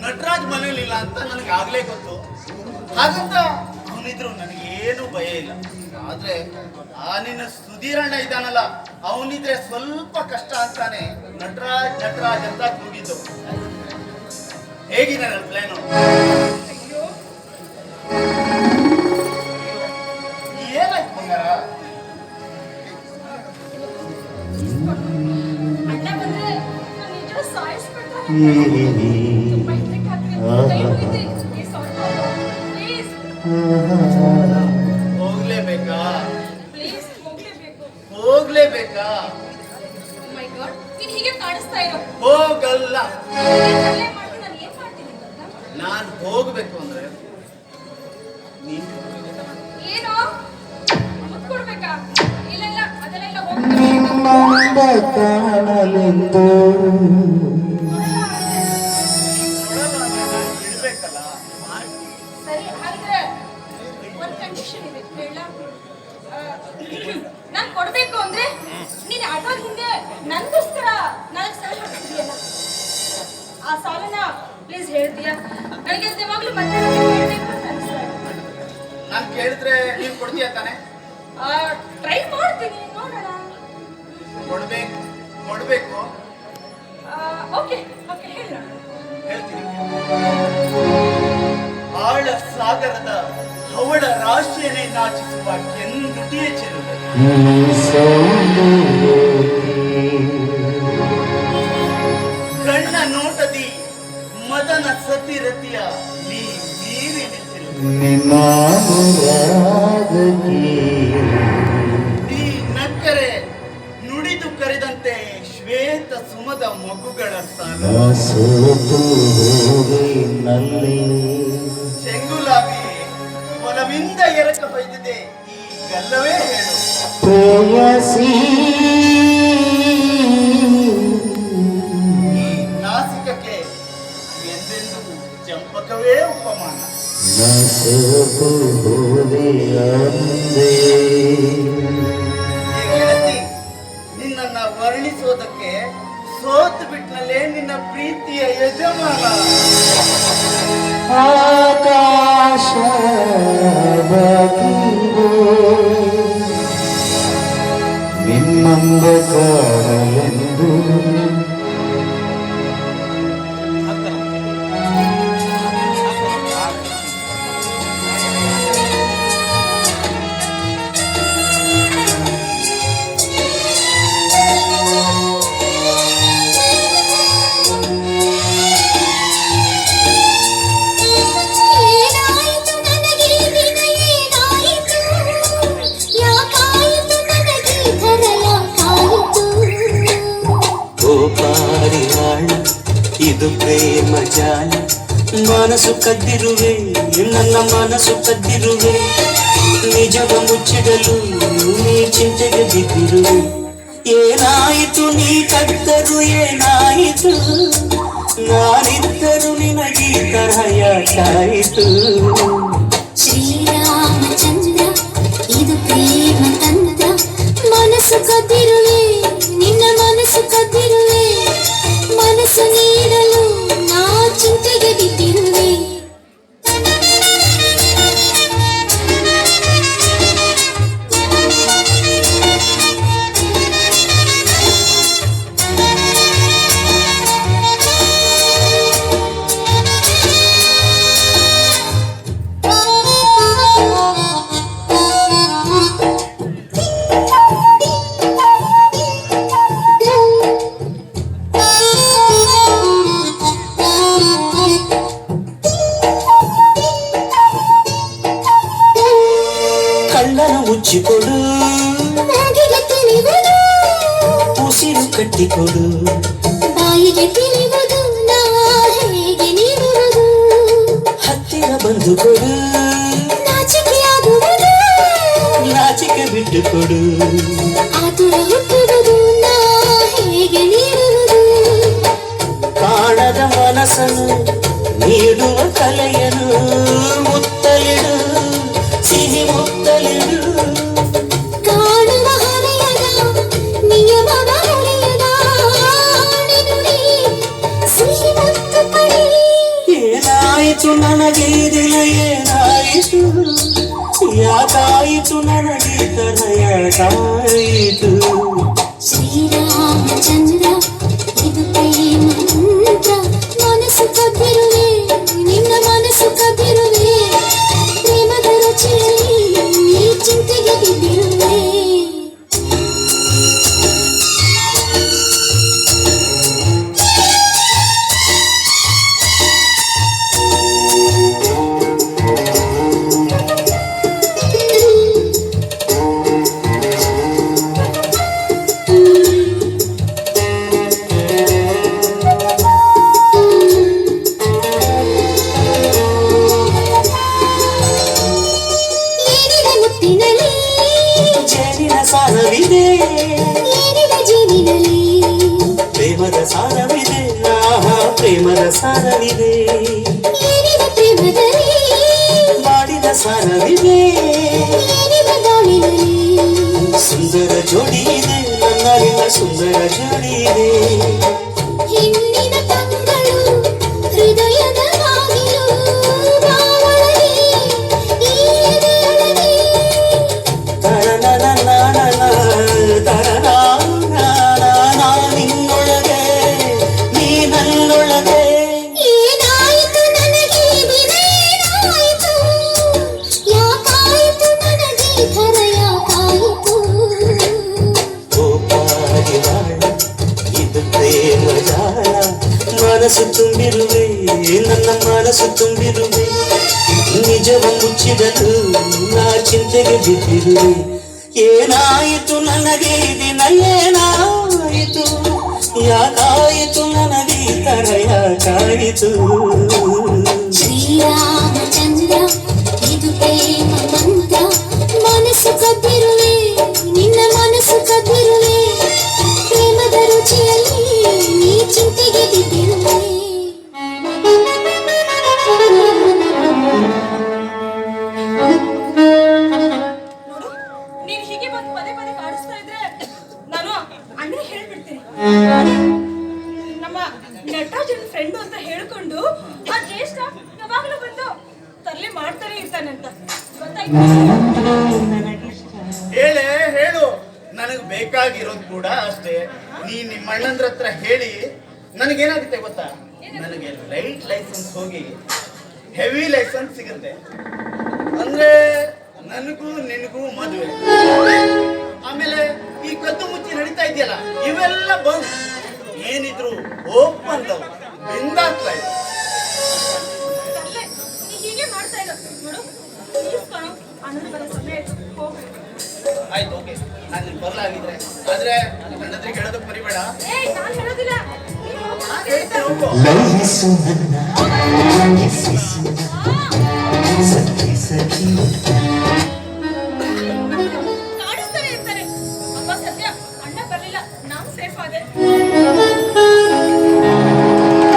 ನಟರಾಜ್ ಮನೇಲಿಲ್ಲ ಅಂತ ನನಗೆ ಆಗ್ಲೇ ಗೊತ್ತು. ಹಾಗಂತ ಅವನಿದ್ರು ನನಗೇನು ಭಯ ಇಲ್ಲ. ಆದ್ರೆ ಆ ನಿನ್ನ ಸುಧೀರಣ್ಣ ಇದ್ದಾನಲ್ಲ ಅವನಿದ್ರೆ ಸ್ವಲ್ಪ ಕಷ್ಟ ಅಂತಾನೆ ನಟರಾಜ್ ನಟರಾಜ್ ಅಂತ ಕೂಗಿದ್ದು. ಹೇಗಿದೆ ನನ್ನ ಪ್ಲೇನು ಅಯ್ಯೋ. ಏನಾಯ್ತು ಬಂಗಾರ? ಅಣ್ಣ ಇರೋ. ಹೋಗಲ್ಲ. ಹೀಗೆ ಮಾಡಿ ನಾನು ಏನ್ ಮಾಡ್ತೀನಿ ಗೊತ್ತಾ? ನಾನ್ ಹೋಗ್ಬೇಕು ಅಂದ್ರೆ ನೀನು ಏನು? ಮುತ್ತು ಕೊಡ್ಬೇಕಾ ಇಲ್ಲ ಇಲ್ಲ ಅದೆಲ್ಲ ಇಲ್ಲ ಹೋಗ್ಬೇಕು ನಂಬ ಕಾಣಲೆಂದು ಸರಿ ಹಾಗಿದ್ರೆ ಒಂದು ಕಂಡೀಷನ್ ಇದೆ. ಹೇಳ ನಾನ್ ಕೊಡ್ಬೇಕು ಅಂದ್ರೆ ನೀನ್ ಆಟೋದ ಹಿಂದೆ ನನ್ಗೋಸ್ಕರ ನಾಲ್ಕು ಸಾಲ ಹಾಕ್ತಿದೀಯಲ್ಲ ಆ ಸಾಲನ ಪ್ಲೀಸ್ ಹೇಳ್ತೀಯಾ? ನನಗೆ ಯಾವಾಗ್ಲೂ ಮತ್ತೆ ಹೇಳ್ಬೇಕು ಅಂತ ಅನಿಸ್ತಾ ನಾನ್ ಕೇಳಿದ್ರೆ ನೀನ್ ಕೊಡ್ತೀಯ ತಾನೆ? ಟ್ರೈ ಮಾಡ್ತೀನಿ ನೋಡೋಣ. ಕೊಡ್ಬೇಕು ಕೊಡ್ಬೇಕು. ಓಕೆ ಓಕೆ ಹೇಳ. ಹೇಳ್ತೀನಿ. ಆಳ ಸಾಗರದ ಹವಳ ರಾಶಿಯನ್ನೇ ನಾಚಿಸುವ ಕೆಂದುಟಿಯ ಚೆಲುವೆ ಕಣ್ಣ ನೋಟದಿ ಮದನ ಸತಿರತಿಯ ನೀ ಮೀರಿ ನೀ ನಕ್ಕರೆ ನುಡಿದು ಕರೆದಂತೆ ಶ್ವೇತ ಸುಮದ ಮಗುಗಳ ಸಾಲ ಹೋದೆ ನಲ್ಲಿ ಎರಕ ಬೈದಿದೆ. ಈ ಗಲ್ಲವೇ ಹೇಳು ಪ್ರೇಯಸಿ. ಈ ನಾಸಿಕಕ್ಕೆ ಎಂದೆಂದು ಚಂಪಕವೇ ಉಪಮಾನ. ನಾ ಸೋತು ಹೋದೆ ಅಂದೆ ಈ ಗೆಳತಿ ನಿನ್ನನ್ನ ವರ್ಣಿಸೋದಕ್ಕೆ ಸೋತು ಬಿಟ್ನಲ್ಲೇ ನಿನ್ನ ಪ್ರೀತಿಯ ಯಜಮಾನ. ಆಕಾಶ ಬಾಗಿಲು ಇದು ಪ್ರೇಮ ಜಾಲ ಮನಸ್ಸು ಕದ್ದಿರುವೆ ನನ್ನ ಮನಸ್ಸು ಕದ್ದಿರುವೆ ನಿಜವ ಮುಚ್ಚಿಡಲು ನೀ ಚಿಂತೆಗೆ ಬಿದ್ದಿರುವೆ ಏನಾಯಿತು ನೀ ಕದ್ದರು ಏನಾಯಿತು ನಾನಿದ್ದರು ನಿನಗೆ ಈ ತರಹ ಯಾಕಾಯಿತು కళ్ళను ముచ్చుకొడు ఉసిరు కట్టికొడు హత్తిన బంధుకొడు నాచిక బిడ్డుకొడు కాణద మనసను నీడు కలయను ముత్తలిడు ಏನಾಯಿತು ನನಗೆ ಈ ದಿನ ಏನಾಯಿತು ಯಾಕಾಯಿತು ನನಗೆ ಈ ಸಾರವಿದೆ. ಮಾಡಿದ ಸಾರವಿದೆ ಸುಂದರ ಜೋಡಿ ಇದೆ ನನ್ನಲ್ಲಿನ ಸುಂದರ ಜೋಡಿ ಇದೆ. ಹೃದಯದ ಮನಸ್ಸು ತುಂಬಿರುವೆ ನನ್ನ ಮನಸ್ಸು ತುಂಬಿರುವೆ ನಿಜವ ಮುಚ್ಚಿದಲು ನಾ ಚಿಂತೆಗೆ ಬಿದ್ದಿರುವೆ ಏನಾಯಿತು ನನಗೆ ಈ ದಿನ ಏನಾಯಿತು ಯಾಕಾಯಿತು ನನಗೆ ಈ ತರ ಯಾಕಾಯಿತು ಶ್ರೀರಾಮಚಂದ್ರ ಪದೇ ಇದ್ರೆ ನಾನು ಅಣ್ಣ ಹೇಳ್ಬಿಡ್ತೀನಿ. ನಮ್ಮ ನಟರಾಜನ್ ಫ್ರೆಂಡು ಅಂತ ಹೇಳ್ಕೊಂಡು ಆ ಜ್ಯೇಷ್ಠ ಯಾವಾಗಲೂ ಬಂದು ತರಲೆ ಮಾಡ್ತಾನೆ ಇರ್ತಾನೆ ಅಂತ. ಗೊತ್ತಾಯ್ತು? ಹೇಳೇ ಹೇಳು. ನನಗೆ ಬೇಕಾಗಿರೋದು ಕೂಡ ಅಷ್ಟೇ. ನೀ ನಿಮ್ಮ ಅಣ್ಣಂದ್ರ ಹತ್ರ ಹೇಳಿ. ನನಗೇನಾಗುತ್ತೆ ಗೊತ್ತಾ? ನನಗೆ ಲೈಟ್ ಲೈಸೆನ್ಸ್ ಹೋಗಿ ಹೆವಿ ಲೈಸೆನ್ಸ್ ಸಿಗುತ್ತೆ. ಅಂದ್ರೆ ನನಗೂ ನಿನಗೂ ಮದುವೆ. ಆಮೇಲೆ ಈ ಕದ್ದು ಮುಚ್ಚಿ ನಡೀತಾ ಇದೆಯಲ್ಲ ಇವೆಲ್ಲ ಬಂದ್ ಏನಿದ್ರು ಓಪನ್ ಲವ್ ಇದೆ. ಆಯ್ತು ಓಕೆ. ನಾನು ಬರಲಾಗಿದ್ರೆ ಆದ್ರೆ ನನ್ನ ಪರಿಬೇಡ. Come on,